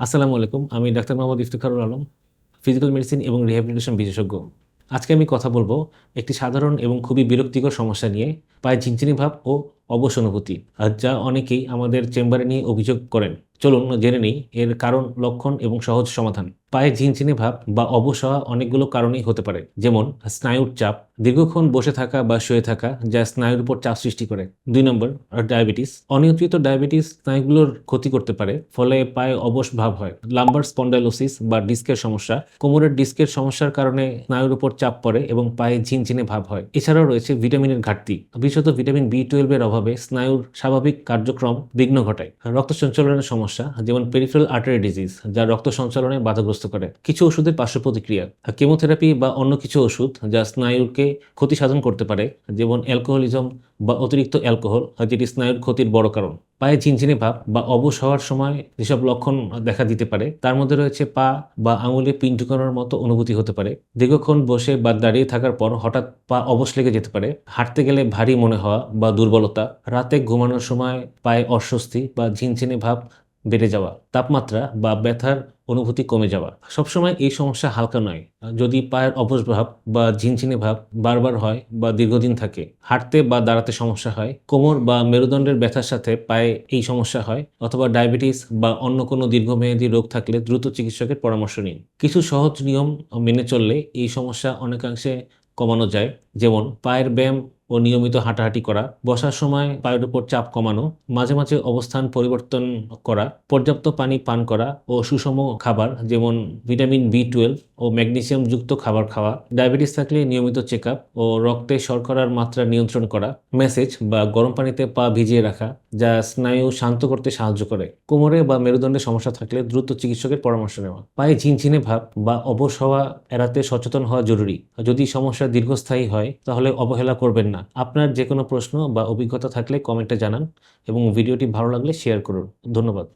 আসসালামু আলাইকুম, আমি doctor Mohammad ইফতিখারুল Alam physical medicine এবং রিহ্যাবিলিটেশন বিশেষজ্ঞ। আজকে আমি কথা বলব একটি সাধারণ এবং খুবই বিরক্তিকর সমস্যা নিয়ে পায়ে ঝিনঝিনি ভাব ও অবশ অনুভূতি। যা অনেকেই আমাদের চেম্বারে নিয়ে অভিযোগ করেন। চলুন জেনে নিই এর কারণ, লক্ষণ এবং সহজ সমাধান। পায়ে ঝিনঝিনে ভাব বা অবশ হওয়া অনেকগুলো কারণেই হতে পারে, যেমন স্নায়ুর চাপ, দীর্ঘক্ষণ বসে থাকা বা শুয়ে থাকা যা স্নায়ুর উপর চাপ সৃষ্টি করে। দুই নম্বর, ডায়াবেটিস। অনিয়ন্ত্রিত ডায়াবেটিস স্নায়ুগুলোর ক্ষতি করতে পারে, ফলে পায়ে অবশ ভাব হয়। লাম্বার স্পন্ডাইলোসিস বা ডিস্কের সমস্যা। কোমরের ডিস্কের সমস্যার কারণে স্নায়ুর উপর চাপ পড়ে এবং পায়ে ঝিনঝিনে ভাব হয়। এছাড়াও রয়েছে ভিটামিনের ঘাটতি। বিশেষত ভিটামিন বি টুয়েলভের অভাবে স্নায়ুর স্বাভাবিক কার্যক্রম বিঘ্ন ঘটায়। রক্ত সঞ্চালনের সমস্যা। যেমন পেরিফেরাল আর্টারি ডিজিজ যা রক্ত সঞ্চালনে বাধাগ্রস্ত করে। কিছু ওষুধের পার্শ্ব প্রতিক্রিয়া কেমোথেরাপি বা অন্য কিছু ওষুধ যা স্নায়ুকে ক্ষতি সাধন করতে পারে, যেমন অ্যালকোহলিজম বা অতিরিক্ত অ্যালকোহল যেটি স্নায়ুর ক্ষতির বড় কারণ। পায়ে ঝিনঝিনে ভাব বা অবশ হওয়ার সময় যেসব লক্ষণ দেখা দিতে পারে, তার মধ্যে রয়েছে পা বা আঙুলে পিন ঢুকানোর মতো অনুভূতি হতে পারে। দীর্ঘক্ষণ বসে বা দাঁড়িয়ে থাকার পর হঠাৎ পা অবশ লেগে যেতে পারে। হাঁটতে গেলে ভারী মনে হওয়া বা দুর্বলতা, রাতে ঘুমানোর সময় পায়ে অস্বস্তি বা ঝিনঝিনে ভাব বেড়ে যাওয়া, তাপমাত্রা বা ব্যথার অনুভূতি কমে যাওয়া। সবসময় এই সমস্যা হালকা নয়। যদি পায়ের অবশ ভাব বা ঝিনঝিনে ভাব বারবার হয় বা দীর্ঘদিন থাকে, হাঁটতে বা দাঁড়াতে সমস্যা হয়, কোমর বা মেরুদণ্ডের ব্যথার সাথে পায়ে এই সমস্যা হয়, অথবা ডায়াবেটিস বা অন্য কোনো দীর্ঘমেয়াদী রোগ থাকলে দ্রুত চিকিৎসকের পরামর্শ নিন। কিছু সহজ নিয়ম মেনে চললে এই সমস্যা অনেকাংশে কমানো যায়। যেমন, পায়ের ব্যায়াম ও নিয়মিত হাঁটাহাঁটি করা, বসার সময় পায়ের উপর চাপ কমানো, মাঝে মাঝে অবস্থান পরিবর্তন করা, পর্যাপ্ত পানি পান করা ও সুষম খাবার যেমন ভিটামিন বি টুয়েলভ ও ম্যাগনেসিয়াম যুক্ত খাবার খাওয়া, ডায়াবেটিস থাকলে নিয়মিত চেক ও রক্তে শর্করার মাত্রা নিয়ন্ত্রণ করা মেসেজ বা গরম পানিতে পা ভিজিয়ে রাখা যা স্নায়ু শান্ত করতে সাহায্য করে। কোমরে বা মেরুদণ্ডে সমস্যা থাকলে দ্রুত চিকিৎসকের পরামর্শ নেওয়া। পায়ে ঝিনঝিনে ভাব বা অবশ হওয়া এড়াতে সচেতন হওয়া জরুরি। যদি সমস্যা দীর্ঘস্থায়ী হয়, তাহলে অবহেলা করবেন না। আপনার যে কোনো প্রশ্ন বা অভিজ্ঞতা থাকলে কমেন্টে জানান এবং ভিডিওটি ভালো লাগলে শেয়ার করুন। ধন্যবাদ।